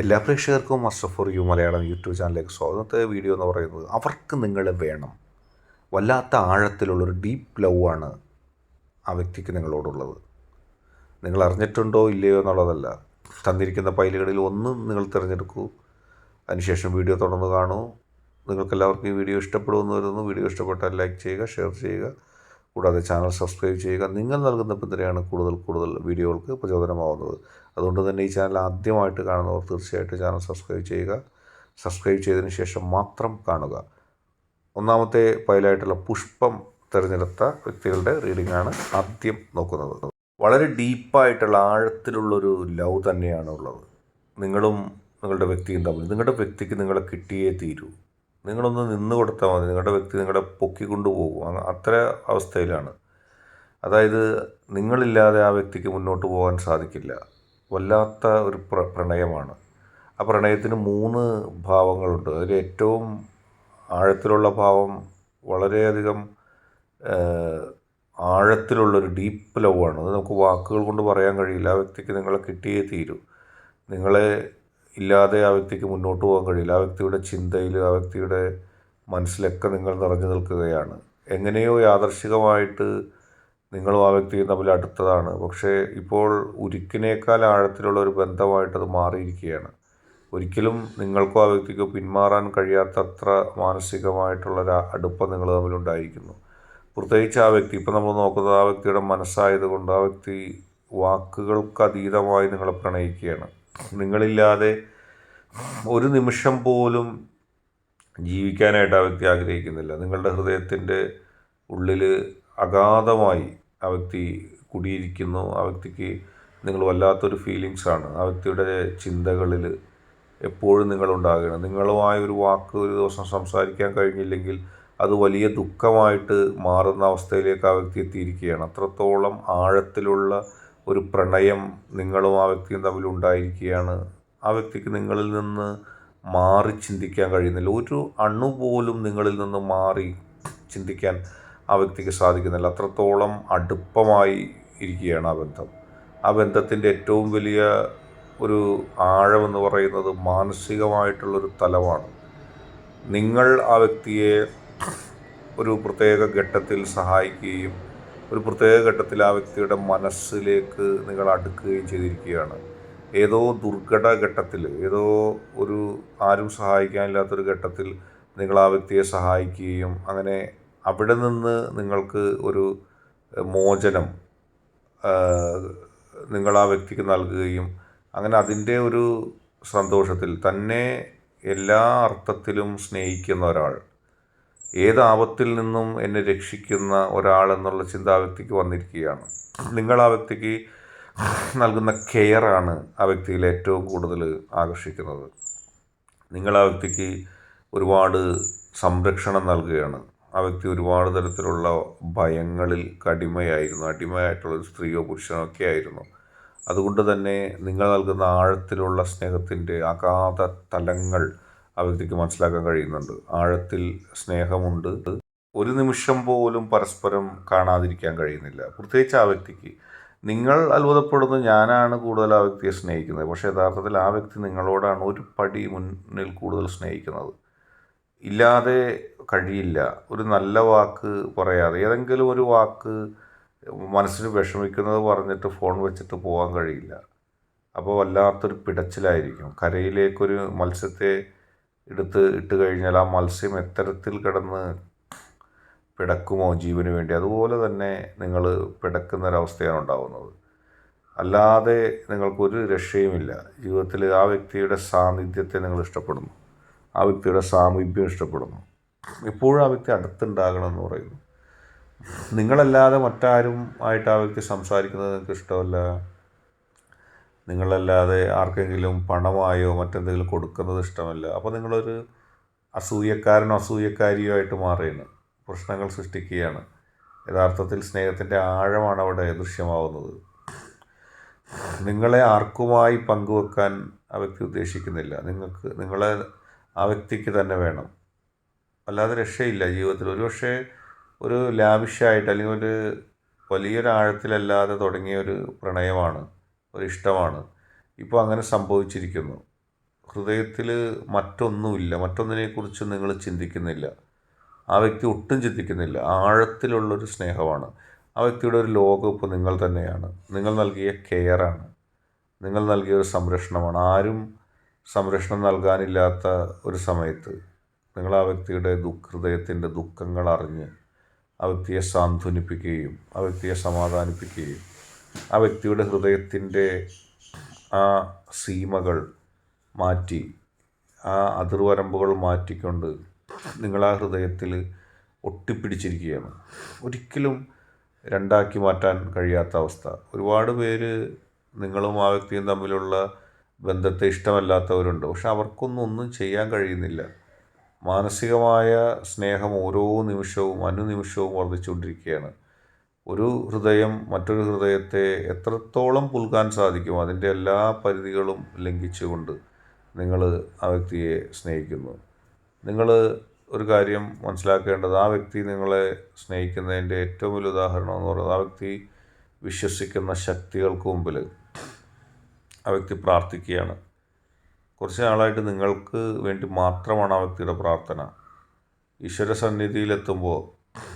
എല്ലാ പ്രേക്ഷകർക്കും അസ്ട്രഫ് ഫോർ യു മലയാളം യൂട്യൂബ് ചാനലിലേക്ക് സ്വാഗതത്തെ വീഡിയോ എന്ന് പറയുന്നത് അവർക്ക് നിങ്ങളെ വേണം. വല്ലാത്ത ആഴത്തിലുള്ളൊരു ഡീപ്പ് ലവ് ആണ് ആ വ്യക്തിക്ക് നിങ്ങളോടുള്ളത്. നിങ്ങൾ അറിഞ്ഞിട്ടുണ്ടോ ഇല്ലയോ എന്നുള്ളതല്ല. തന്നിരിക്കുന്ന പൈലുകളിൽ ഒന്ന് നിങ്ങൾ തിരഞ്ഞെടുക്കൂ. അതിനുശേഷം വീഡിയോ തുടർന്ന് കാണൂ. നിങ്ങൾക്കെല്ലാവർക്കും ഈ വീഡിയോ ഇഷ്ടപ്പെടുമെന്ന് വരുന്നു വീഡിയോ ഇഷ്ടപ്പെട്ടാൽ ലൈക്ക് ചെയ്യുക ഷെയർ ചെയ്യുക. കൂടാതെ ചാനൽ സബ്സ്ക്രൈബ് ചെയ്യുക. നിങ്ങൾ നൽകുന്ന പിന്തുണയാണ് കൂടുതൽ കൂടുതൽ വീഡിയോകൾക്ക് പ്രചോദനമാവുന്നത്. അതുകൊണ്ട് തന്നെ ഈ ചാനൽ ആദ്യമായിട്ട് കാണുന്നവർ തീർച്ചയായിട്ടും ചാനൽ സബ്സ്ക്രൈബ് ചെയ്യുക. സബ്സ്ക്രൈബ് ചെയ്തതിന് ശേഷം മാത്രം കാണുക. ഒന്നാമത്തെ ഫയലായിട്ടുള്ള പുഷ്പം തിരഞ്ഞെടുത്ത വ്യക്തികളുടെ റീഡിംഗ് ആണ് ആദ്യം നോക്കുന്നത്. വളരെ ഡീപ്പായിട്ടുള്ള ആഴത്തിലുള്ളൊരു ലവ് തന്നെയാണ് ഉള്ളത്. നിങ്ങളും നിങ്ങളുടെ വ്യക്തിയും തമ്മിൽ. നിങ്ങളുടെ വ്യക്തിക്ക് നിങ്ങളെ കിട്ടിയേ തീരൂ. നിങ്ങളൊന്ന് നിന്ന് കൊടുത്താൽ മതി. നിങ്ങളുടെ വ്യക്തി നിങ്ങളെ പൊക്കിക്കൊണ്ടു പോകും അത്ര അവസ്ഥയിലാണ്. അതായത് നിങ്ങളില്ലാതെ ആ വ്യക്തിക്ക് മുന്നോട്ട് പോകാൻ സാധിക്കില്ല. വല്ലാത്ത ഒരു പ്ര പ്രണയമാണ്. ആ പ്രണയത്തിന് മൂന്ന് ഭാവങ്ങളുണ്ട്. അതിൽ ഏറ്റവും ആഴത്തിലുള്ള ഭാവം വളരെയധികം ആഴത്തിലുള്ളൊരു ഡീപ്പ് ലവ് ആണ്. അത് നമുക്ക് വാക്കുകൾ കൊണ്ട് പറയാൻ കഴിയില്ല. ആ വ്യക്തിക്ക് നിങ്ങളെ കിട്ടിയേ തീരൂ. നിങ്ങളെ ഇല്ലാതെ ആ വ്യക്തിക്ക് മുന്നോട്ട് പോകാൻ കഴിയില്ല. ആ വ്യക്തിയുടെ ചിന്തയിൽ ആ വ്യക്തിയുടെ മനസ്സിലൊക്കെ നിങ്ങൾ നിറഞ്ഞു നിൽക്കുകയാണ്. എങ്ങനെയോ യാദർശികമായിട്ട് നിങ്ങളും ആ വ്യക്തിയും തമ്മിൽ അടുത്തതാണ്. പക്ഷേ ഇപ്പോൾ ഉരുക്കിനേക്കാൾ ആഴത്തിലുള്ള ഒരു ബന്ധമായിട്ടത് മാറിയിരിക്കുകയാണ്. ഒരിക്കലും നിങ്ങൾക്കോ ആ വ്യക്തിക്കോ പിന്മാറാൻ കഴിയാത്തത്ര മാനസികമായിട്ടുള്ളൊരു അടുപ്പം നിങ്ങൾ തമ്മിലുണ്ടായിരിക്കുന്നു പ്രത്യേകിച്ച് ആ വ്യക്തി ഇപ്പം നമ്മൾ നോക്കുന്നത് ആ വ്യക്തിയുടെ മനസ്സായതുകൊണ്ട് ആ വ്യക്തി വാക്കുകൾക്ക് അതീതമായി നിങ്ങളെ പ്രണയിക്കുകയാണ്. നിങ്ങളില്ലാതെ ഒരു നിമിഷം പോലും ജീവിക്കാനായിട്ട് ആ വ്യക്തി ആഗ്രഹിക്കുന്നില്ല. നിങ്ങളുടെ ഹൃദയത്തിന്റെ ഉള്ളിൽ അഗാധമായി ആ വ്യക്തി കുടിയിരിക്കുന്നു. ആ വ്യക്തിക്ക് നിങ്ങൾ വല്ലാത്തൊരു ഫീലിങ്സാണ് ആ വ്യക്തിയുടെ ചിന്തകളിൽ എപ്പോഴും നിങ്ങളുണ്ടാകണം. നിങ്ങളുമായ ഒരു വാക്ക് ഒരു ദിവസം സംസാരിക്കാൻ കഴിഞ്ഞില്ലെങ്കിൽ അത് വലിയ ദുഃഖമായിട്ട് മാറുന്ന അവസ്ഥയിലേക്ക് ആ വ്യക്തി എത്തിയിരിക്കുകയാണ്. അത്രത്തോളം ആഴത്തിലുള്ള ഒരു പ്രണയം നിങ്ങളും ആ വ്യക്തിയും തമ്മിൽ ഉണ്ടായിരിക്കുകയാണ്. ആ വ്യക്തിക്ക് നിങ്ങളിൽ നിന്ന് മാറി ചിന്തിക്കാൻ കഴിയുന്നില്ല. ഒരു അണുപോലും നിങ്ങളിൽ നിന്ന് മാറി ചിന്തിക്കാൻ ആ വ്യക്തിക്ക് സാധിക്കുന്നില്ല. അത്രത്തോളം അടുപ്പമായി ഇരിക്കുകയാണ് ആ ബന്ധം. ആ ബന്ധത്തിന്റെ ഏറ്റവും വലിയ ഒരു ആഴമെന്ന് പറയുന്നത് മാനസികമായിട്ടുള്ളൊരു തലമാണ്. നിങ്ങൾ ആ വ്യക്തിയെ ഒരു പ്രത്യേക ഘട്ടത്തിൽ സഹായിക്കുകയും ഒരു പ്രത്യേക ഘട്ടത്തിൽ ആ വ്യക്തിയുടെ മനസ്സിലേക്ക് നിങ്ങൾ അടുക്കുകയും ചെയ്തിരിക്കുകയാണ്. ഏതോ ദുർഘട ഘട്ടത്തിൽ ഏതോ ഒരു ആരും സഹായിക്കാനില്ലാത്തൊരു ഘട്ടത്തിൽ നിങ്ങൾ ആ വ്യക്തിയെ സഹായിക്കുകയും അങ്ങനെ അവിടെ നിന്ന് നിങ്ങൾക്ക് ഒരു മോചനം നിങ്ങൾ ആ വ്യക്തിക്ക് നൽകുകയും അങ്ങനെ അതിന്റെ ഒരു സന്തോഷത്തിൽ തന്നെ എല്ലാ അർത്ഥത്തിലും സ്നേഹിക്കുന്ന ഒരാൾ ഏത് ആപത്തിൽ നിന്നും എന്നെ രക്ഷിക്കുന്ന ഒരാൾ എന്നുള്ള ചിന്ത ആ വ്യക്തിക്ക് വന്നിരിക്കുകയാണ്. നിങ്ങൾ ആ വ്യക്തിക്ക് നൽകുന്ന കെയറാണ് ആ വ്യക്തിയിൽ ഏറ്റവും കൂടുതൽ ആകർഷിക്കുന്നത്. നിങ്ങൾ ആ വ്യക്തിക്ക് ഒരുപാട് സംരക്ഷണം നൽകുകയാണ്. ആ വ്യക്തി ഒരുപാട് തരത്തിലുള്ള ഭയങ്ങളിൽ കടിമയായിരുന്നു. അടിമയായിട്ടുള്ള ഒരു സ്ത്രീയോ പുരുഷനോ ഒക്കെ ആയിരുന്നു. അതുകൊണ്ട് തന്നെ നിങ്ങൾ നൽകുന്ന ആഴത്തിലുള്ള സ്നേഹത്തിന്റെ അഗാധ തലങ്ങൾ ആ വ്യക്തിക്ക് മനസ്സിലാക്കാൻ കഴിയുന്നുണ്ട്. ആഴത്തിൽ സ്നേഹമുണ്ട്. ഒരു നിമിഷം പോലും പരസ്പരം കാണാതിരിക്കാൻ കഴിയുന്നില്ല. പ്രത്യേകിച്ച് ആ വ്യക്തിക്ക്. നിങ്ങൾ അത്ഭുതപ്പെടുന്നു. ഞാനാണ് കൂടുതൽ ആ വ്യക്തിയെ സ്നേഹിക്കുന്നത്. പക്ഷേ യഥാർത്ഥത്തിൽ ആ വ്യക്തി നിങ്ങളോടാണ് ഒരു പടി മുന്നിൽ കൂടുതൽ സ്നേഹിക്കുന്നത്. ഇല്ലാതെ കഴിയില്ല. ഒരു നല്ല വാക്ക് പറയാതെ. ഏതെങ്കിലും ഒരു വാക്ക് മനസ്സിന് വിഷമിക്കുന്നത് പറഞ്ഞിട്ട് ഫോൺ വെച്ചിട്ട് പോകാൻ കഴിയില്ല. അപ്പോൾ വല്ലാത്തൊരു പിടച്ചിലായിരിക്കും. കരയിലേക്കൊരു മത്സ്യത്തെ എടുത്ത് ഇട്ട് കഴിഞ്ഞാൽ ആ മത്സ്യം എത്തരത്തിൽ കിടന്ന് പിടക്കുമോ ജീവന് വേണ്ടി? അതുപോലെ തന്നെ നിങ്ങൾ പിടക്കുന്നൊരവസ്ഥയാണ് ഉണ്ടാകുന്നത് അല്ലാതെ നിങ്ങൾക്കൊരു രക്ഷയുമില്ല. ജീവിതത്തിൽ ആ വ്യക്തിയുടെ സാന്നിധ്യത്തെ നിങ്ങൾ ഇഷ്ടപ്പെടുന്നു. ആ വ്യക്തിയുടെ സാമീപ്യം ഇഷ്ടപ്പെടുന്നു. എപ്പോഴും ആ വ്യക്തി അടുത്തുണ്ടാകണം എന്ന് പറയുന്നു. നിങ്ങളല്ലാതെ മറ്റാരും ആയിട്ട് ആ വ്യക്തി സംസാരിക്കുന്നത് നിങ്ങൾക്ക് ഇഷ്ടമല്ല? നിങ്ങളല്ലാതെ ആർക്കെങ്കിലും പണമായോ മറ്റെന്തെങ്കിലും കൊടുക്കുന്നത് ഇഷ്ടമല്ല. അപ്പോൾ നിങ്ങളൊരു അസൂയക്കാരനോ അസൂയക്കാരിയോ ആയിട്ട് മാറുകയാണ് പ്രശ്നങ്ങൾ സൃഷ്ടിക്കുകയാണ്. യഥാർത്ഥത്തിൽ സ്നേഹത്തിന്റെ ആഴമാണ് അവിടെ ദൃശ്യമാവുന്നത്. നിങ്ങളെ ആർക്കുമായി പങ്കുവെക്കാൻ ആ വ്യക്തി ഉദ്ദേശിക്കുന്നില്ല. നിങ്ങൾക്ക് നിങ്ങളെ ആ വ്യക്തിക്ക് തന്നെ വേണം. അല്ലാതെ രക്ഷയില്ല ജീവിതത്തിൽ. ഒരുപക്ഷെ ഒരു ലാവിഷായിട്ട് അല്ലെങ്കിൽ ഒരു വലിയൊരു ആഴത്തിലല്ലാതെ തുടങ്ങിയ ഒരു പ്രണയമാണ് ഒരു ഇഷ്ടമാണ് ഇപ്പോൾ അങ്ങനെ സംഭവിച്ചിരിക്കുന്നു. ഹൃദയത്തിൽ മറ്റൊന്നുമില്ല. മറ്റൊന്നിനെക്കുറിച്ച് നിങ്ങൾ ചിന്തിക്കുന്നില്ല. ആ വ്യക്തി ഒട്ടും ചിന്തിക്കുന്നില്ല. ആഴത്തിലുള്ളൊരു സ്നേഹമാണ്. ആ വ്യക്തിയുടെ ഒരു ലോകം ഇപ്പോൾ നിങ്ങൾ തന്നെയാണ്. നിങ്ങൾ നൽകിയ കെയറാണ് നിങ്ങൾ നൽകിയ ഒരു സംരക്ഷണമാണ്. ആരും സംരക്ഷണം നൽകാനില്ലാത്ത ഒരു സമയത്ത് നിങ്ങൾ ആ വ്യക്തിയുടെ ഹൃദയത്തിന്റെ ദുഃഖങ്ങൾ അറിഞ്ഞ് ആ വ്യക്തിയെ സാന്ത്വനിപ്പിക്കുകയും ആ വ്യക്തിയെ സമാധാനിപ്പിക്കുകയും ആ വ്യക്തിയുടെ ഹൃദയത്തിന്റെ ആ സീമകൾ മാറ്റി ആ അതിർവരമ്പുകൾ മാറ്റിക്കൊണ്ട് നിങ്ങളാ ഹൃദയത്തിൽ ഒട്ടിപ്പിടിച്ചിരിക്കുകയാണ്. ഒരിക്കലും രണ്ടാക്കി മാറ്റാൻ കഴിയാത്ത അവസ്ഥ. ഒരുപാട് പേര് നിങ്ങളും ആ വ്യക്തിയും തമ്മിലുള്ള ബന്ധത്തെ ഇഷ്ടമല്ലാത്തവരുണ്ട്. പക്ഷെ അവർക്കൊന്നും ഒന്നും ചെയ്യാൻ കഴിയുന്നില്ല. മാനസികമായ സ്നേഹം ഓരോ നിമിഷവും അനുനിമിഷവും വർദ്ധിച്ചുകൊണ്ടിരിക്കുകയാണ്. ഒരു ഹൃദയം മറ്റൊരു ഹൃദയത്തെ എത്രത്തോളം പുൽകാൻ സാധിക്കും അതിന്റെ എല്ലാ പരിധികളും ലംഘിച്ചുകൊണ്ട് നിങ്ങൾ ആ വ്യക്തിയെ സ്നേഹിക്കുന്നു. നിങ്ങൾ ഒരു കാര്യം മനസ്സിലാക്കേണ്ടത് ആ വ്യക്തി നിങ്ങളെ സ്നേഹിക്കുന്നതിന്റെ ഏറ്റവും വലിയ ഉദാഹരണം എന്ന് പറയുന്നത് ആ വ്യക്തി വിശ്വസിക്കുന്ന ശക്തികൾക്ക് മുമ്പിൽ ആ വ്യക്തി പ്രാർത്ഥിക്കുകയാണ്. കുറച്ച് നാളായിട്ട് നിങ്ങൾക്ക് വേണ്ടി മാത്രമാണ് ആ വ്യക്തിയുടെ പ്രാർത്ഥന. ഈശ്വര സന്നിധിയിലെത്തുമ്പോൾ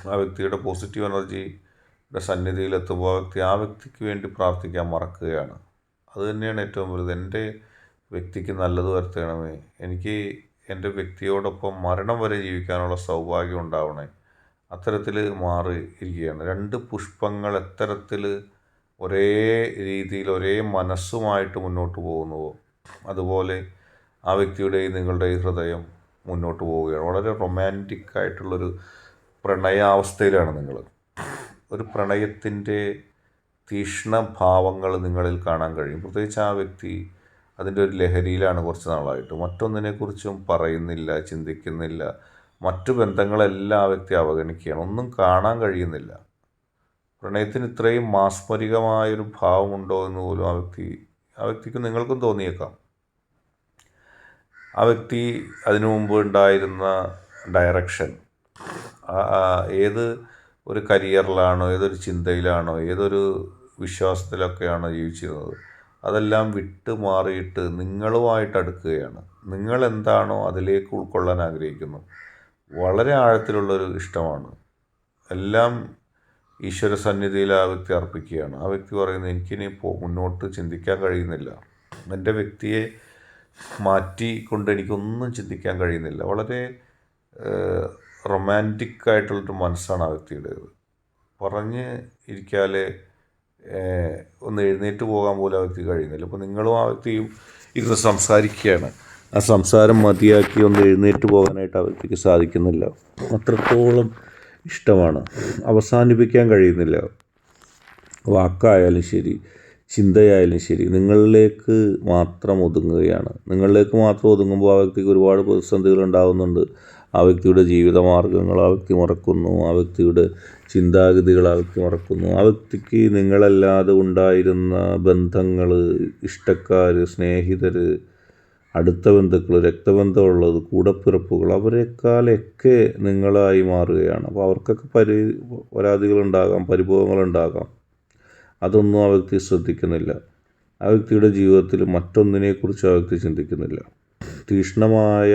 ആ വ്യക്തിയുടെ പോസിറ്റീവ് എനർജിയുടെ സന്നിധിയിലെത്തുമ്പോൾ ആ വ്യക്തി ആ വ്യക്തിക്ക് വേണ്ടി പ്രാർത്ഥിക്കാൻ മറക്കുകയാണ്. അത് തന്നെയാണ് ഏറ്റവും വലുത്. എന്റെ വ്യക്തിക്ക് നല്ലത് വരുത്തണമേ. എനിക്ക് എന്റെ വ്യക്തിയോടൊപ്പം മരണം വരെ ജീവിക്കാനുള്ള സൗഭാഗ്യം ഉണ്ടാവണേ. അത്തരത്തിൽ മാറി ഇരിക്കുകയാണ് രണ്ട് പുഷ്പങ്ങൾ എത്തരത്തിൽ ഒരേ രീതിയിൽ ഒരേ മനസ്സുമായിട്ട് മുന്നോട്ട് പോകുന്നുവോ അതുപോലെ ആ വ്യക്തിയുടെയും നിങ്ങളുടെയും ഹൃദയം മുന്നോട്ട് പോവുകയാണ്. വളരെ റൊമാന്റിക് ആയിട്ടുള്ളൊരു പ്രണയാവസ്ഥയിലാണ് നിങ്ങൾ ഒരു പ്രണയത്തിന്റെ തീക്ഷ്ണഭാവങ്ങൾ നിങ്ങളിൽ കാണാൻ കഴിയും. പ്രത്യേകിച്ച് ആ വ്യക്തി അതിന്റെ ഒരു ലഹരിയിലാണ് കുറച്ച് നാളായിട്ട്. മറ്റൊന്നിനെക്കുറിച്ചും പറയുന്നില്ല ചിന്തിക്കുന്നില്ല. മറ്റു ബന്ധങ്ങളെല്ലാം ആ വ്യക്തി അവഗണിക്കുകയാണ്. ഒന്നും കാണാൻ കഴിയുന്നില്ല. പ്രണയത്തിന് ഇത്രയും മാസ്മരികമായൊരു ഭാവമുണ്ടോ എന്ന് പോലും ആ വ്യക്തി ആ വ്യക്തിക്ക് നിങ്ങൾക്കും തോന്നിയേക്കാം. ആ വ്യക്തി അതിനു മുമ്പ് ഉണ്ടായിരുന്ന ഡയറക്ഷൻ ഏത് ഒരു കരിയറിലാണോ ഏതൊരു ചിന്തയിലാണോ ഏതൊരു വിശ്വാസത്തിലൊക്കെയാണോ ജീവിച്ചിരുന്നത് അതെല്ലാം വിട്ട് മാറിയിട്ട് നിങ്ങളുമായിട്ട് അടുക്കുകയാണ്. നിങ്ങൾ എന്താണോ അതിലേക്ക് ഉൾക്കൊള്ളാൻ ആഗ്രഹിക്കുന്നു. വളരെ ആഴത്തിലുള്ളൊരു ഇഷ്ടമാണ്. എല്ലാം ഈശ്വര സന്നിധിയിൽ ആ വ്യക്തി അർപ്പിക്കുകയാണ്. ആ വ്യക്തി പറയുന്നത് എനിക്കിനി മുന്നോട്ട് ചിന്തിക്കാൻ കഴിയുന്നില്ല. എന്റെ വ്യക്തിയെ മാറ്റിക്കൊണ്ട് എനിക്കൊന്നും ചിന്തിക്കാൻ കഴിയുന്നില്ല. വളരെ റൊമാന്റിക് ആയിട്ടുള്ളൊരു മനസ്സാണ് ആ വ്യക്തിയുടേത്. പറഞ്ഞ് ഇരിക്കാതെ ഒന്ന് എഴുന്നേറ്റ് പോകാൻ പോലും ആ വ്യക്തി കഴിയുന്നില്ല. അപ്പോൾ നിങ്ങളും ആ വ്യക്തിയും ഇരുന്ന് സംസാരിക്കുകയാണ്. ആ സംസാരം മതിയാക്കി ഒന്ന് എഴുന്നേറ്റ് പോകാനായിട്ട് ആ വ്യക്തിക്ക് സാധിക്കുന്നില്ല. അത്രത്തോളം ഇഷ്ടമാണ്. അവസാനിപ്പിക്കാൻ കഴിയുന്നില്ല. വാക്കായാലും ശരി ചിന്തയായാലും ശരി നിങ്ങളിലേക്ക് മാത്രം ഒതുങ്ങുകയാണ്. നിങ്ങളിലേക്ക് മാത്രം ഒതുങ്ങുമ്പോൾ ആ വ്യക്തിക്ക് ഒരുപാട് പ്രതിസന്ധികൾ ഉണ്ടാകുന്നുണ്ട്. ആ വ്യക്തിയുടെ ജീവിതമാർഗങ്ങൾ ആ വ്യക്തി മറക്കുന്നു ആ വ്യക്തിയുടെ ചിന്താഗതികൾ ആ വ്യക്തി മറക്കുന്നു. ആ വ്യക്തിക്ക് നിങ്ങളല്ലാതെ ഉണ്ടായിരുന്ന ബന്ധങ്ങൾ ഇഷ്ടക്കാർ സ്നേഹിതർ അടുത്ത ബന്ധുക്കൾ രക്തബന്ധമുള്ളത് കൂടപ്പിറപ്പുകൾ അവരെക്കാളൊക്കെ നിങ്ങളായി മാറുകയാണ്. അപ്പോൾ അവർക്കൊക്കെ പരി പരാതികളുണ്ടാകാം പരിഭവങ്ങളുണ്ടാകാം അതൊന്നും ആ വ്യക്തി ശ്രദ്ധിക്കുന്നില്ല. ആ വ്യക്തിയുടെ ജീവിതത്തിൽ മറ്റൊന്നിനെക്കുറിച്ച് ആ വ്യക്തി ചിന്തിക്കുന്നില്ല. തീക്ഷ്ണമായ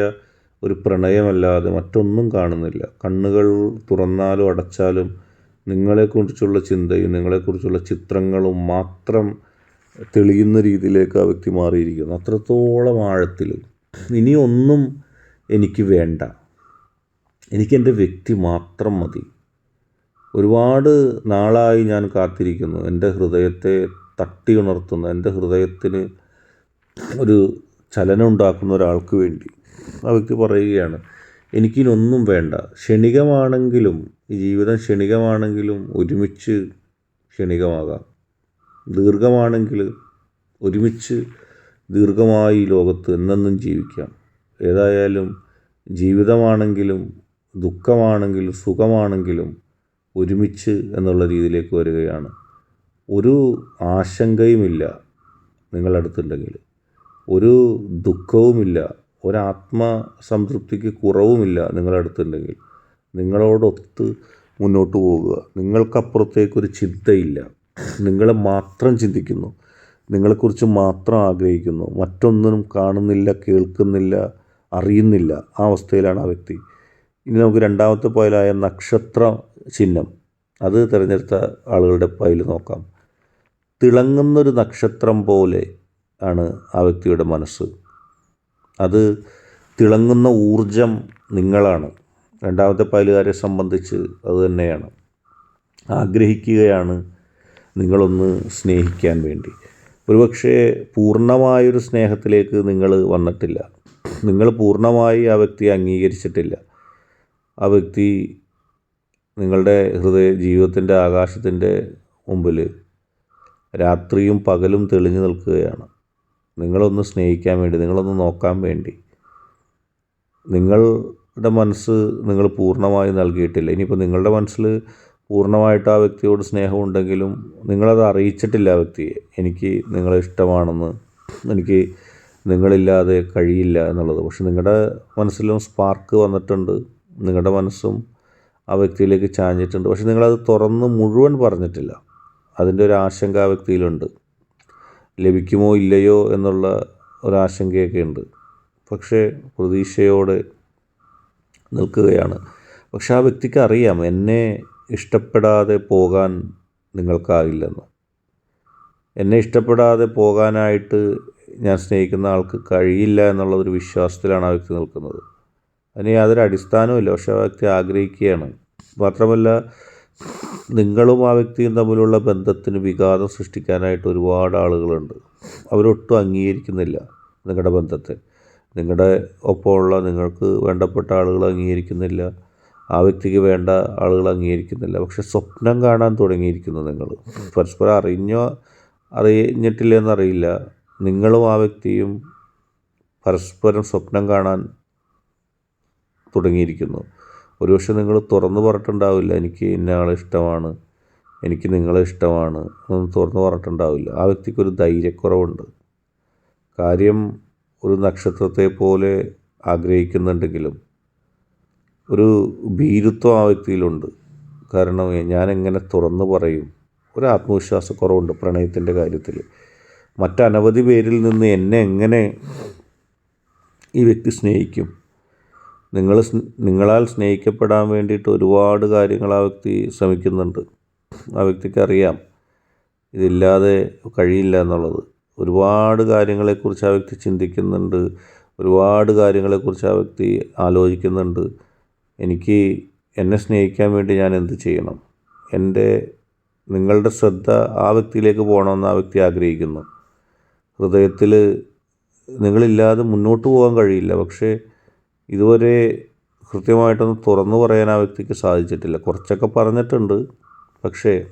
ഒരു പ്രണയമല്ലാതെ മറ്റൊന്നും കാണുന്നില്ല. കണ്ണുകൾ തുറന്നാലും അടച്ചാലും നിങ്ങളെക്കുറിച്ചുള്ള ചിന്തയും നിങ്ങളെക്കുറിച്ചുള്ള ചിത്രങ്ങളും മാത്രം തെളിയുന്ന രീതിയിലേക്ക് ആ വ്യക്തി മാറിയിരിക്കുന്നു. അത്രത്തോളം ആഴത്തിൽ. ഇനി ഒന്നും എനിക്ക് വേണ്ട. എനിക്കെന്റെ വ്യക്തി മാത്രം മതി. ഒരുപാട് നാളായി ഞാൻ കാത്തിരിക്കുന്നു. എന്റെ ഹൃദയത്തെ തട്ടി ഉണർത്തുന്ന എന്റെ ഹൃദയത്തിന് ഒരു ചലനം ഉണ്ടാക്കുന്ന ഒരാൾക്ക് വേണ്ടി. ആ വ്യക്തി പറയുകയാണ്. എനിക്കിനൊന്നും വേണ്ട. ക്ഷണികമാണെങ്കിലും ജീവിതം ക്ഷണികമാണെങ്കിലും ഒരുമിച്ച് ക്ഷണികമാകാം. ദീർഘമാണെങ്കിൽ ഒരുമിച്ച് ദീർഘമായി ലോകത്ത് എന്നെന്നും ജീവിക്കാം. ഏതായാലും ജീവിതമാണെങ്കിലും ദുഃഖമാണെങ്കിലും സുഖമാണെങ്കിലും ഒരുമിച്ച് എന്നുള്ള രീതിയിലേക്ക് വരികയാണ്. ഒരു ആശങ്കയുമില്ല നിങ്ങളടുത്തുണ്ടെങ്കിൽ. ഒരു ദുഃഖവുമില്ല ഒരാത്മസംതൃപ്തിക്ക് കുറവുമില്ല നിങ്ങളടുത്തുണ്ടെങ്കിൽ. നിങ്ങളോടൊത്ത് മുന്നോട്ട് പോകുക. നിങ്ങൾക്കപ്പുറത്തേക്കൊരു ചിന്തയില്ല. നിങ്ങളെ മാത്രം ചിന്തിക്കുന്നു. നിങ്ങളെക്കുറിച്ച് മാത്രം ആഗ്രഹിക്കുന്നു. മറ്റൊന്നിനും കാണുന്നില്ല കേൾക്കുന്നില്ല അറിയുന്നില്ല ആ അവസ്ഥയിലാണ് ആ വ്യക്തി. ഇനി നമുക്ക് രണ്ടാമത്തെ പൈലായ നക്ഷത്ര ചിഹ്നം. അത് തിരഞ്ഞെടുത്ത ആളുകളുടെ പൈൽ നോക്കാം. തിളങ്ങുന്നൊരു നക്ഷത്രം പോലെ ആണ് ആ വ്യക്തിയുടെ മനസ്സ്. അത് തിളങ്ങുന്ന ഊർജം നിങ്ങളാണ്. രണ്ടാമത്തെ പാലുകാരെ സംബന്ധിച്ച് അത് തന്നെയാണ്. ആഗ്രഹിക്കുകയാണ് നിങ്ങളൊന്ന് സ്നേഹിക്കാൻ വേണ്ടി. ഒരുപക്ഷെ പൂർണമായൊരു സ്നേഹത്തിലേക്ക് നിങ്ങൾ വന്നിട്ടില്ല. നിങ്ങൾ പൂർണമായി ആ വ്യക്തിയെ അംഗീകരിച്ചിട്ടില്ല. ആ വ്യക്തി നിങ്ങളുടെ ഹൃദയ ജീവിതത്തിന്റെ ആകാശത്തിന്റെ മുമ്പിൽ രാത്രിയും പകലും തെളിഞ്ഞു നിൽക്കുകയാണ്. നിങ്ങളൊന്ന് സ്നേഹിക്കാൻ വേണ്ടി നിങ്ങളൊന്ന് നോക്കാൻ വേണ്ടി. നിങ്ങളുടെ മനസ്സ് നിങ്ങൾ പൂർണമായി നൽകിയിട്ടില്ല. ഇനിയിപ്പോൾ നിങ്ങളുടെ മനസ്സിൽ പൂർണമായിട്ട് ആ വ്യക്തിയോട് സ്നേഹമുണ്ടെങ്കിലും നിങ്ങളത് അറിയിച്ചിട്ടില്ല ആ വ്യക്തിയെ. എനിക്ക് നിങ്ങളെ ഇഷ്ടമാണെന്ന് എനിക്ക് നിങ്ങളില്ലാതെ കഴിയില്ല എന്നുള്ളത്. പക്ഷെ നിങ്ങളുടെ മനസ്സിലും സ്പാർക്ക് വന്നിട്ടുണ്ട്. നിങ്ങളുടെ മനസ്സും ആ വ്യക്തിയിലേക്ക് ചാഞ്ഞിട്ടുണ്ട്. പക്ഷെ നിങ്ങളത് തുറന്ന് മുഴുവൻ പറഞ്ഞിട്ടില്ല. അതിന്റെ ഒരു ആശങ്ക ആ വ്യക്തിയിലുണ്ട്. ലഭിക്കുമോ ഇല്ലയോ എന്നുള്ള ഒരാശങ്കയൊക്കെ ഉണ്ട് പക്ഷേ പ്രതീക്ഷയോടെ നിൽക്കുകയാണ്. പക്ഷെ ആ വ്യക്തിക്ക് അറിയാം എന്നെ ഇഷ്ടപ്പെടാതെ പോകാൻ നിങ്ങൾക്കാകില്ലെന്ന്. എന്നെ ഇഷ്ടപ്പെടാതെ പോകാനായിട്ട് ഞാൻ സ്നേഹിക്കുന്ന ആൾക്ക് കഴിയില്ല എന്നുള്ളൊരു വിശ്വാസത്തിലാണ് ആ വ്യക്തി നിൽക്കുന്നത്. അതിന് യാതൊരു അടിസ്ഥാനവുമില്ല. പക്ഷേ ആ വ്യക്തി ആഗ്രഹിക്കുകയാണ്. മാത്രമല്ല നിങ്ങളും ആ വ്യക്തിയും തമ്മിലുള്ള ബന്ധത്തിന് വിഘാതം സൃഷ്ടിക്കാനായിട്ട് ഒരുപാട് ആളുകളുണ്ട്. അവരൊട്ടും അംഗീകരിക്കുന്നില്ല നിങ്ങളുടെ ബന്ധത്തെ. നിങ്ങളുടെ ഒപ്പമുള്ള നിങ്ങൾക്ക് വേണ്ടപ്പെട്ട ആളുകൾ അംഗീകരിക്കുന്നില്ല. ആ വ്യക്തിക്ക് വേണ്ട ആളുകൾ അംഗീകരിക്കുന്നില്ല. പക്ഷെ സ്വപ്നം കാണാൻ തുടങ്ങിയിരിക്കുന്നു നിങ്ങൾ. പരസ്പരം അറിഞ്ഞോ അറിഞ്ഞിട്ടില്ല എന്നറിയില്ല നിങ്ങളും ആ വ്യക്തിയും പരസ്പരം സ്വപ്നം കാണാൻ തുടങ്ങിയിരിക്കുന്നു. ഒരുപക്ഷെ നിങ്ങൾ തുറന്ന് പറഞ്ഞിട്ടുണ്ടാവില്ല എനിക്ക് ഇന്ന ആളെ ഇഷ്ടമാണ് എനിക്ക് നിങ്ങളെ ഇഷ്ടമാണ് എന്നൊന്നും തുറന്ന് പറഞ്ഞിട്ടുണ്ടാവില്ല. ആ വ്യക്തിക്കൊരു ധൈര്യക്കുറവുണ്ട്. കാര്യം ഒരു നക്ഷത്രത്തെ പോലെ ആഗ്രഹിക്കുന്നുണ്ടെങ്കിലും ഒരു ഭീരുത്വം ആ വ്യക്തിയിലുണ്ട്. കാരണം ഞാൻ എങ്ങനെ തുറന്നു പറയും? ഒരു ആത്മവിശ്വാസക്കുറവുണ്ട് പ്രണയത്തിന്റെ കാര്യത്തിൽ. മറ്റനവധി പേരിൽ നിന്ന് എന്നെ എങ്ങനെ ഈ വ്യക്തി സ്നേഹിക്കും? നിങ്ങൾ നിങ്ങളാൽ സ്നേഹിക്കപ്പെടാൻ വേണ്ടിയിട്ട് ഒരുപാട് കാര്യങ്ങൾ ആ വ്യക്തി ശ്രമിക്കുന്നുണ്ട്. ആ വ്യക്തിക്ക് അറിയാം. ഇതില്ലാതെ കഴിയില്ല എന്നുള്ളത്. ഒരുപാട് കാര്യങ്ങളെക്കുറിച്ച് ആ വ്യക്തി ചിന്തിക്കുന്നുണ്ട്. ഒരുപാട് കാര്യങ്ങളെക്കുറിച്ച് ആ വ്യക്തി ആലോചിക്കുന്നുണ്ട്. എനിക്ക് എന്നെ സ്നേഹിക്കാൻ വേണ്ടി ഞാൻ എന്ത് ചെയ്യണം? എന്റെ നിങ്ങളുടെ ശ്രദ്ധ ആ വ്യക്തിയിലേക്ക് പോകണമെന്ന് ആ വ്യക്തി ആഗ്രഹിക്കുന്നു. ഹൃദയത്തിൽ നിങ്ങളില്ലാതെ മുന്നോട്ട് പോകാൻ കഴിയില്ല. പക്ഷേ ഇതുവരെ കൃത്യമായിട്ടൊന്ന് തുറന്നു പറയാൻ ആ വ്യക്തിക്ക് സാധിച്ചിട്ടില്ല. കുറച്ചൊക്കെ പറഞ്ഞിട്ടുണ്ട്. പക്ഷേ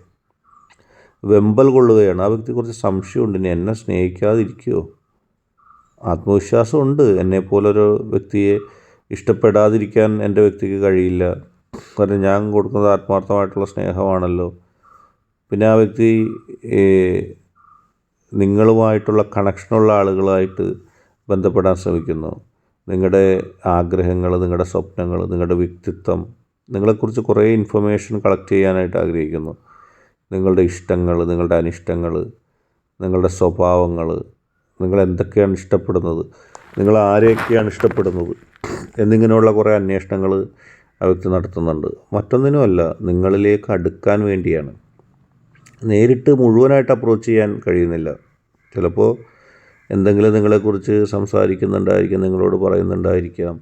വെമ്പൽ കൊള്ളുകയാണ്. ആ വ്യക്തി കുറച്ച് സംശയമുണ്ട്. ഇനി എന്നെ സ്നേഹിക്കാതിരിക്കുമോ ആത്മവിശ്വാസമുണ്ട്. എന്നെപ്പോലൊരു വ്യക്തിയെ ഇഷ്ടപ്പെടാതിരിക്കാൻ എന്റെ വ്യക്തിക്ക് കഴിയില്ല. കാരണം ഞാൻ കൊടുക്കുന്നത് ആത്മാർത്ഥമായിട്ടുള്ള സ്നേഹമാണല്ലോ. പിന്നെ ആ വ്യക്തി നിങ്ങളുമായിട്ടുള്ള കണക്ഷനുള്ള ആളുകളായിട്ട് ബന്ധപ്പെടാൻ ശ്രമിക്കുന്നു. നിങ്ങളുടെ ആഗ്രഹങ്ങൾ നിങ്ങളുടെ സ്വപ്നങ്ങൾ നിങ്ങളുടെ വ്യക്തിത്വം നിങ്ങളെക്കുറിച്ച് കുറേ ഇൻഫർമേഷൻ കളക്ട് ചെയ്യാനായിട്ട് ആഗ്രഹിക്കുന്നു. നിങ്ങളുടെ ഇഷ്ടങ്ങൾ നിങ്ങളുടെ അനിഷ്ടങ്ങൾ നിങ്ങളുടെ സ്വഭാവങ്ങൾ നിങ്ങൾ എന്തൊക്കെയാണ് ഇഷ്ടപ്പെടുന്നത് നിങ്ങൾ ആരെയൊക്കെയാണ് ഇഷ്ടപ്പെടുന്നത് എന്നിങ്ങനെയുള്ള കുറേ അന്വേഷണങ്ങൾ ആ വ്യക്തി നടത്തുന്നുണ്ട്. മറ്റൊന്നിനുമല്ല നിങ്ങളിലേക്ക് അടുക്കാൻ വേണ്ടിയാണ്. നേരിട്ട് മുഴുവനായിട്ട് അപ്രോച്ച് ചെയ്യാൻ കഴിയുന്നില്ല. ചിലപ്പോൾ എന്തെങ്കിലും നിങ്ങളെക്കുറിച്ച് സംസാരിക്കുന്നുണ്ടായിരിക്കാം നിങ്ങളോട് പറയുന്നുണ്ടായിരിക്കാം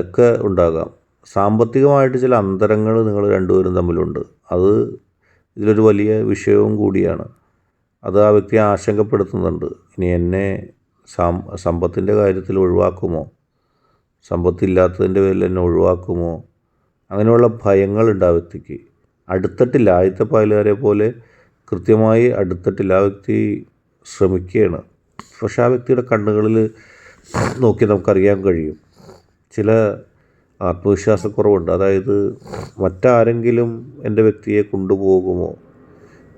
ഒക്കെ ഉണ്ടാകാം. സാമ്പത്തികമായിട്ട് ചില അന്തരങ്ങൾ നിങ്ങൾ രണ്ടുപേരും തമ്മിലുണ്ട്. അത് ഇതിലൊരു വലിയ വിഷയവും കൂടിയാണ്. അത് ആ വ്യക്തിയെ ആശങ്കപ്പെടുത്തുന്നുണ്ട്. ഇനി എന്നെ സാം സമ്പത്തിന്റെ കാര്യത്തിൽ ഒഴിവാക്കുമോ? സമ്പത്തില്ലാത്തതിന്റെ പേരിൽ എന്നെ ഒഴിവാക്കുമോ? അങ്ങനെയുള്ള ഭയങ്ങളുണ്ട് ആ വ്യക്തിക്ക്. അടുത്തിട്ടില്ല. ആദ്യത്തെ പായലുകാരെ പോലെ കൃത്യമായി അടുത്തിട്ടില്ല. ആ വ്യക്തി ശ്രമിക്കുകയാണ്. പക്ഷെ ആ വ്യക്തിയുടെ കണ്ണുകളിൽ നോക്കി നമുക്കറിയാൻ കഴിയും. ചില ആത്മവിശ്വാസക്കുറവുണ്ട്. അതായത് മറ്റാരെങ്കിലും എന്റെ വ്യക്തിയെ കൊണ്ടുപോകുമോ?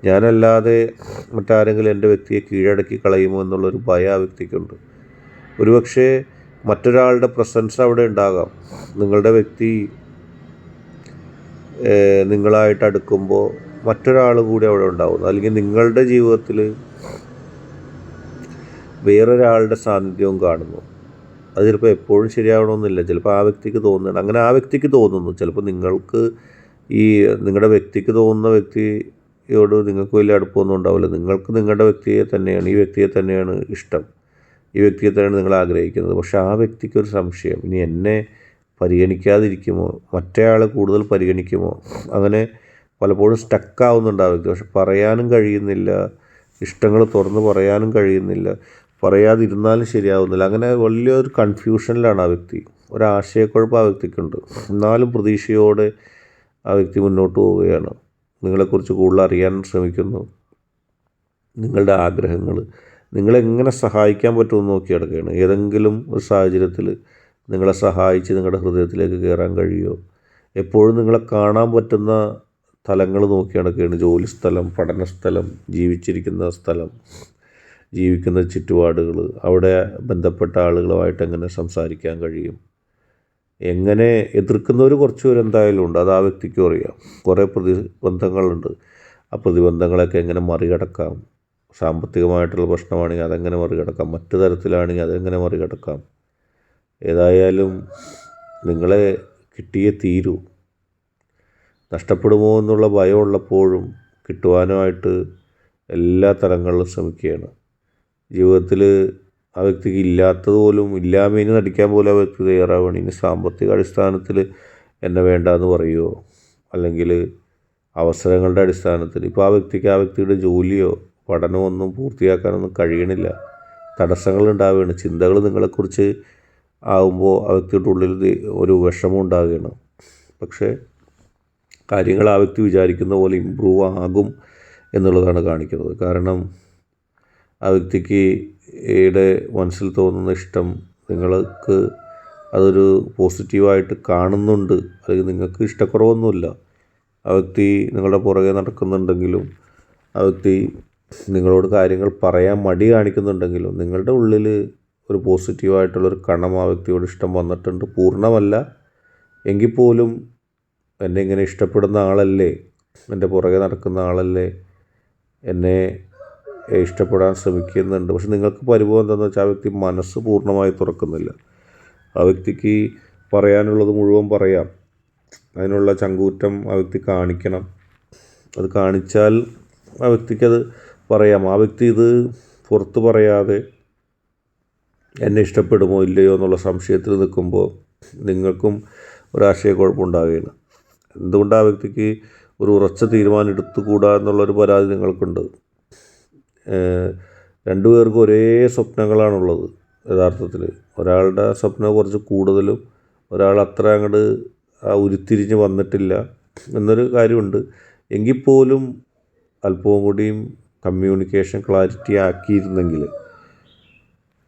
ഞാനല്ലാതെ മറ്റാരെങ്കിലും എന്റെ വ്യക്തിയെ കീഴടക്കി കളയുമോ എന്നുള്ളൊരു ഭയം ആ വ്യക്തിക്കുണ്ട്. ഒരുപക്ഷെ മറ്റൊരാളുടെ പ്രസൻസ് അവിടെ ഉണ്ടാകാം. നിങ്ങളുടെ വ്യക്തി നിങ്ങളായിട്ട് അടുക്കുമ്പോൾ മറ്റൊരാൾ കൂടി അവിടെ ഉണ്ടാകുന്നു. അല്ലെങ്കിൽ നിങ്ങളുടെ ജീവിതത്തിൽ വേറൊരാളുടെ സാന്നിധ്യവും കാണുന്നു. അത് ചിലപ്പോൾ എപ്പോഴും ശരിയാവണമെന്നില്ല. ചിലപ്പോൾ ആ വ്യക്തിക്ക് തോന്നുന്നുണ്ട് അങ്ങനെ ആ വ്യക്തിക്ക് തോന്നുന്നു. ചിലപ്പോൾ നിങ്ങൾക്ക് ഈ നിങ്ങളുടെ വ്യക്തിക്ക് തോന്നുന്ന വ്യക്തിയോട് നിങ്ങൾക്ക് വലിയ അടുപ്പമൊന്നും ഉണ്ടാവില്ല. നിങ്ങൾക്ക് നിങ്ങളുടെ വ്യക്തിയെ തന്നെയാണ് ഈ വ്യക്തിയെ തന്നെയാണ് ഇഷ്ടം. ഈ വ്യക്തിയെ തന്നെയാണ് നിങ്ങൾ ആഗ്രഹിക്കുന്നത്. പക്ഷേ ആ വ്യക്തിക്ക് ഒരു സംശയം. ഇനി എന്നെ പരിഗണിക്കാതിരിക്കുമോ? മറ്റേയാളെ കൂടുതൽ പരിഗണിക്കുമോ? അങ്ങനെ പലപ്പോഴും സ്റ്റക്കാവുന്നുണ്ട് ആ വ്യക്തി പക്ഷെ പറയാനും കഴിയുന്നില്ല. ഇഷ്ടങ്ങൾ തുറന്ന് പറയാനും കഴിയുന്നില്ല. പറയാതിരുന്നാലും ശരിയാവുന്നില്ല. അങ്ങനെ വലിയൊരു കൺഫ്യൂഷനിലാണ് ആ വ്യക്തി. ഒരാശയക്കുഴപ്പം ആ വ്യക്തിക്കുണ്ട്. എന്നാലും പ്രതീക്ഷയോടെ ആ വ്യക്തി മുന്നോട്ട് പോവുകയാണ്. നിങ്ങളെക്കുറിച്ച് കൂടുതൽ അറിയാൻ ശ്രമിക്കുന്നു. നിങ്ങളുടെ ആഗ്രഹങ്ങൾ. നിങ്ങളെങ്ങനെ സഹായിക്കാൻ പറ്റുമെന്ന് നോക്കി കിടക്കുകയാണ് ഏതെങ്കിലും ഒരു സാഹചര്യത്തിൽ നിങ്ങളെ സഹായിച്ച് നിങ്ങളുടെ ഹൃദയത്തിലേക്ക് കയറാൻ കഴിയുമോ? എപ്പോഴും നിങ്ങളെ കാണാൻ പറ്റുന്ന സ്ഥലങ്ങൾ നോക്കി നടക്കുകയാണ്. ജോലിസ്ഥലം പഠനസ്ഥലം ജീവിച്ചിരിക്കുന്ന സ്ഥലം. ജീവിക്കുന്ന ചുറ്റുപാടുകൾ അവിടെ ബന്ധപ്പെട്ട ആളുകളുമായിട്ട് എങ്ങനെ സംസാരിക്കാൻ കഴിയും? എങ്ങനെ എതിർക്കുന്നവർ കുറച്ച് പേര് എന്തായാലും ഉണ്ട് അത് ആ വ്യക്തിക്കും അറിയാം. കുറേ പ്രതിബന്ധങ്ങളുണ്ട്. ആ പ്രതിബന്ധങ്ങളൊക്കെ എങ്ങനെ മറികടക്കാം? സാമ്പത്തികമായിട്ടുള്ള പ്രശ്നമാണെങ്കിൽ അതെങ്ങനെ മറികടക്കാം? മറ്റു തരത്തിലാണെങ്കിൽ അതെങ്ങനെ മറികടക്കാം? ഏതായാലും നിങ്ങളെ കിട്ടിയേ തീരൂ. നഷ്ടപ്പെടുമോ എന്നുള്ള ഭയം ഉള്ളപ്പോഴും കിട്ടുവാനുമായിട്ട് എല്ലാ തലങ്ങളിലും ശ്രമിക്കുകയാണ്. ജീവിതത്തിൽ ആ വ്യക്തിക്ക് ഇല്ലാത്തത് പോലും ഇല്ലാമേന് നടിക്കാൻ പോലും ആ വ്യക്തി തയ്യാറാവുകയാണ് ഇനി സാമ്പത്തിക അടിസ്ഥാനത്തിൽ എന്നെ വേണ്ട എന്ന് പറയുമോ അല്ലെങ്കിൽ അവസരങ്ങളുടെ അടിസ്ഥാനത്തിൽ ഇപ്പോൾ ആ വ്യക്തിക്ക് ആ വ്യക്തിയുടെ ജോലിയോ പഠനമോ ഒന്നും പൂർത്തിയാക്കാനൊന്നും കഴിയണില്ല. തടസ്സങ്ങൾ ഉണ്ടാവുകയാണ്. ചിന്തകൾ നിങ്ങളെക്കുറിച്ച് ആകുമ്പോൾ ആ വ്യക്തിയുടെ ഉള്ളിൽ ഒരു വിഷമം ഉണ്ടാവുകയാണ്. പക്ഷേ കാര്യങ്ങൾ ആ വ്യക്തി വിചാരിക്കുന്ന പോലെ ഇമ്പ്രൂവ് ആകും എന്നുള്ളതാണ് കാണിക്കുന്നത്. കാരണം ആ വ്യക്തിക്ക് യുടെ മനസ്സിൽ തോന്നുന്ന ഇഷ്ടം നിങ്ങൾക്ക് അതൊരു പോസിറ്റീവായിട്ട് കാണുന്നുണ്ട്. അല്ലെങ്കിൽ നിങ്ങൾക്ക് ഇഷ്ടക്കുറവൊന്നുമില്ല. ആ വ്യക്തി നിങ്ങളുടെ പുറകെ നടക്കുന്നുണ്ടെങ്കിലും ആ വ്യക്തി നിങ്ങളോട് കാര്യങ്ങൾ പറയാൻ മടി കാണിക്കുന്നുണ്ടെങ്കിലും നിങ്ങളുടെ ഉള്ളിൽ ഒരു പോസിറ്റീവായിട്ടുള്ളൊരു കണം ആ വ്യക്തിയോട് ഇഷ്ടം വന്നിട്ടുണ്ട്. പൂർണമല്ല. എങ്കിൽ പോലും എന്നെ ഇങ്ങനെ ഇഷ്ടപ്പെടുന്ന ആളല്ലേ? എന്റെ പുറകെ നടക്കുന്ന ആളല്ലേ? എന്നെ ഇഷ്ടപ്പെടാൻ ശ്രമിക്കുന്നുണ്ട്. പക്ഷെ നിങ്ങൾക്ക് പരിഭവം എന്താണെന്ന് വെച്ചാൽ ആ വ്യക്തി മനസ്സ് പൂർണമായി തുറക്കുന്നില്ല. ആ വ്യക്തിക്ക് പറയാനുള്ളത് മുഴുവൻ പറയാം. അതിനുള്ള ചങ്കൂറ്റം ആ വ്യക്തി കാണിക്കണം. അത് കാണിച്ചാൽ ആ വ്യക്തിക്കത് പറയാം. ആ വ്യക്തി ഇത് പുറത്ത് പറയാതെ എന്നെ ഇഷ്ടപ്പെടുമോ ഇല്ലയോ എന്നുള്ള സംശയത്തിൽ നിൽക്കുമ്പോൾ നിങ്ങൾക്കും ഒരാശയക്കുഴപ്പമുണ്ടാവുകയാണ്. എന്തുകൊണ്ട് ആ വ്യക്തിക്ക് ഒരു ഉറച്ച തീരുമാനം എടുത്തുകൂടാ എന്നുള്ളൊരു പരാതി നിങ്ങൾക്കുണ്ട്? രണ്ടു പേർക്കും ഒരേ സ്വപ്നങ്ങളാണുള്ളത് യഥാർത്ഥത്തിൽ. ഒരാളുടെ സ്വപ്നം കുറച്ച് കൂടുതലും ഒരാൾ അത്ര അങ്ങോട്ട് ആ ഉരുത്തിരിഞ്ഞ് വന്നിട്ടില്ല എന്നൊരു കാര്യമുണ്ട്. എങ്കിൽ പോലും അല്പവും കൂടിയും കമ്മ്യൂണിക്കേഷൻ ക്ലാരിറ്റി ആക്കിയിരുന്നെങ്കിൽ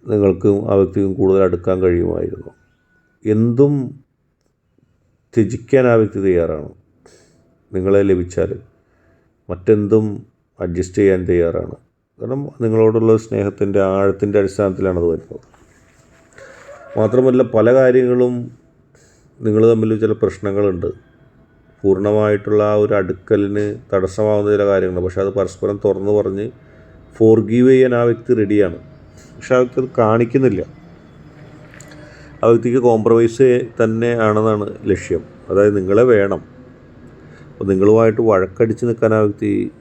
നിങ്ങൾക്കും ആ വ്യക്തിക്കും കൂടുതൽ അടുക്കാൻ കഴിയുമായിരുന്നു. എന്തും ത്യജിക്കാൻ ആ വ്യക്തി തയ്യാറാണ് നിങ്ങളെ ലഭിച്ചാൽ. മറ്റെന്തും അഡ്ജസ്റ്റ് ചെയ്യാൻ തയ്യാറാണ്. കാരണം നിങ്ങളോടുള്ള സ്നേഹത്തിന്റെ ആഴത്തിന്റെ അത് വരുന്നത്. മാത്രമല്ല പല കാര്യങ്ങളും നിങ്ങൾ തമ്മിൽ ചില പ്രശ്നങ്ങളുണ്ട്. പൂർണമായിട്ടുള്ള ആ ഒരു അടുക്കലിന് തടസ്സമാവുന്ന ചില കാര്യങ്ങൾ പക്ഷേ അത് പരസ്പരം തുറന്നു പറഞ്ഞ് ഫോർ ഗീവ് ചെയ്യാൻ ആ വ്യക്തി റെഡിയാണ് പക്ഷെ ആ വ്യക്തി അത് കാണിക്കുന്നില്ല. ആ വ്യക്തിക്ക് കോംപ്രമൈസ് തന്നെ ആണെന്നാണ് ലക്ഷ്യം. അതായത് നിങ്ങളെ വേണം. അപ്പോൾ നിങ്ങളുമായിട്ട് വഴക്കടിച്ച് നിൽക്കാൻ ആ വ്യക്തി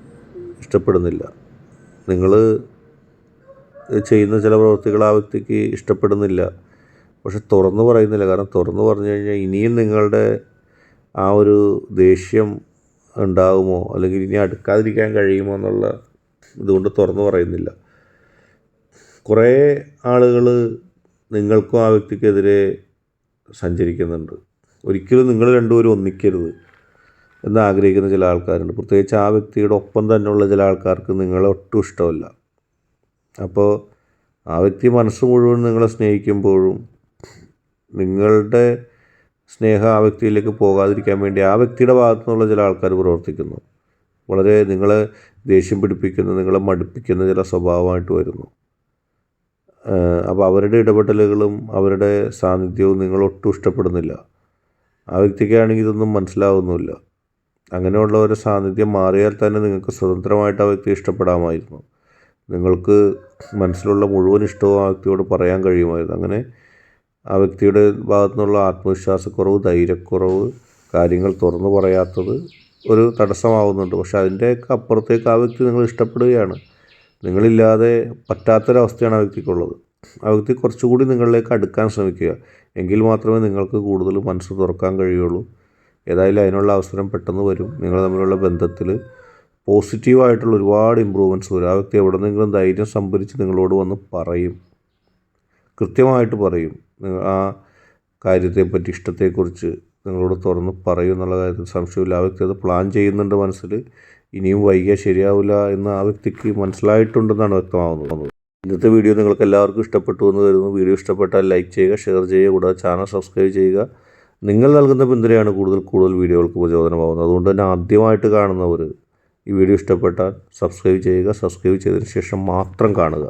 ഇഷ്ടപ്പെടുന്നില്ല. നിങ്ങൾ ചെയ്യുന്ന ചില പ്രവർത്തികൾ ആ വ്യക്തിക്ക് ഇഷ്ടപ്പെടുന്നില്ല. പക്ഷെ തുറന്നു പറയുന്നില്ല. കാരണം തുറന്നു പറഞ്ഞു കഴിഞ്ഞാൽ ഇനിയും നിങ്ങളുടെ ആ ഒരു ദേഷ്യം ഉണ്ടാകുമോ? അല്ലെങ്കിൽ ഇനി അടുക്കാതിരിക്കാൻ കഴിയുമോ എന്നുള്ള ഇതുകൊണ്ട് തുറന്നു പറയുന്നില്ല. കുറേ ആളുകൾ നിങ്ങൾക്കും ആ വ്യക്തിക്കെതിരെ സഞ്ചരിക്കുന്നുണ്ട്. ഒരിക്കലും നിങ്ങൾ രണ്ടുപേരും ഒന്നിക്കരുത്. എന്ന് ആഗ്രഹിക്കുന്ന ചില ആൾക്കാരുണ്ട്. പ്രത്യേകിച്ച് ആ വ്യക്തിയുടെ ഒപ്പം തന്നെയുള്ള ചില ആൾക്കാർക്ക് നിങ്ങളെ ഒട്ടും ഇഷ്ടമല്ല. അപ്പോൾ ആ വ്യക്തി മനസ്സ് മുഴുവൻ നിങ്ങളെ സ്നേഹിക്കുമ്പോഴും നിങ്ങളുടെ സ്നേഹം ആ വ്യക്തിയിലേക്ക് പോകാതിരിക്കാൻ വേണ്ടി ആ വ്യക്തിയുടെ ഭാഗത്തു നിന്നുള്ള ചില ആൾക്കാർ പ്രവർത്തിക്കുന്നു. വളരെ നിങ്ങളെ ദേഷ്യം പിടിപ്പിക്കുന്ന നിങ്ങളെ മടുപ്പിക്കുന്ന ചില സ്വഭാവമായിട്ട് വരുന്നു. അപ്പോൾ അവരുടെ ഇടപെടലുകളും അവരുടെ സാന്നിധ്യവും നിങ്ങളൊട്ടും ഇഷ്ടപ്പെടുന്നില്ല. ആ വ്യക്തിക്കാണെങ്കിൽ ഇതൊന്നും മനസ്സിലാവുന്നുമില്ല. അങ്ങനെയുള്ള ഒരു സാന്നിധ്യം മാറിയാൽ തന്നെ നിങ്ങൾക്ക് സ്വതന്ത്രമായിട്ട് ആ വ്യക്തി ഇഷ്ടപ്പെടാമായിരുന്നു. നിങ്ങൾക്ക് മനസ്സിലുള്ള മുഴുവൻ ഇഷ്ടവും ആ വ്യക്തിയോട് പറയാൻ കഴിയുമായിരുന്നു. അങ്ങനെ ആ വ്യക്തിയുടെ ഭാഗത്തു നിന്നുള്ള ആത്മവിശ്വാസക്കുറവ് ധൈര്യക്കുറവ് കാര്യങ്ങൾ തുറന്നു പറയാത്തത് ഒരു തടസ്സമാവുന്നുണ്ട്. പക്ഷെ അതിന്റെയൊക്കെ അപ്പുറത്തേക്ക് ആ വ്യക്തി നിങ്ങൾ ഇഷ്ടപ്പെടുകയാണ്. നിങ്ങളില്ലാതെ പറ്റാത്തൊരവസ്ഥയാണ് ആ വ്യക്തിക്കുള്ളത്. ആ വ്യക്തി കുറച്ചുകൂടി നിങ്ങളിലേക്ക് അടുക്കാൻ ശ്രമിക്കുക. എങ്കിൽ മാത്രമേ നിങ്ങൾക്ക് കൂടുതൽ മനസ്സ് തുറക്കാൻ കഴിയുള്ളൂ. ഏതായാലും അതിനുള്ള അവസരം പെട്ടെന്ന് വരും. നിങ്ങൾ തമ്മിലുള്ള ബന്ധത്തിൽ പോസിറ്റീവായിട്ടുള്ള ഒരുപാട് ഇമ്പ്രൂവ്മെന്റ്സ് വരും. ആ വ്യക്തി എവിടെ നിന്നെങ്കിലും ധൈര്യം സംഭരിച്ച് നിങ്ങളോട് വന്ന് പറയും. കൃത്യമായിട്ട് പറയും. ആ കാര്യത്തെപ്പറ്റി ഇഷ്ടത്തെക്കുറിച്ച് നിങ്ങളോട് തുറന്ന് പറയും എന്നുള്ള കാര്യത്തിൽ സംശയമില്ല. ആ വ്യക്തി അത് പ്ലാൻ ചെയ്യുന്നുണ്ട് മനസ്സിൽ ഇനിയും വൈകിയാൽ ശരിയാവില്ല എന്ന് ആ വ്യക്തിക്ക് മനസ്സിലായിട്ടുണ്ടെന്നാണ് വ്യക്തമാവുന്നത്. ഇന്നത്തെ വീഡിയോ നിങ്ങൾക്ക് എല്ലാവർക്കും ഇഷ്ടപ്പെട്ടു എന്ന് കരുതുന്നു. വീഡിയോ ഇഷ്ടപ്പെട്ടാൽ ലൈക്ക് ചെയ്യുക ഷെയർ ചെയ്യുക കൂടാതെ ചാനൽ സബ്സ്ക്രൈബ് ചെയ്യുക. നിങ്ങൾ നൽകുന്ന പിന്തുണയാണ് കൂടുതൽ കൂടുതൽ വീഡിയോകൾക്ക് പ്രചോദനമാകുന്നത് അതുകൊണ്ട് തന്നെ ആദ്യമായിട്ട് കാണുന്നവർ ഈ വീഡിയോ ഇഷ്ടപ്പെട്ടാൽ സബ്സ്ക്രൈബ് ചെയ്യുക സബ്സ്ക്രൈബ് ചെയ്തതിന് ശേഷം മാത്രം കാണുക.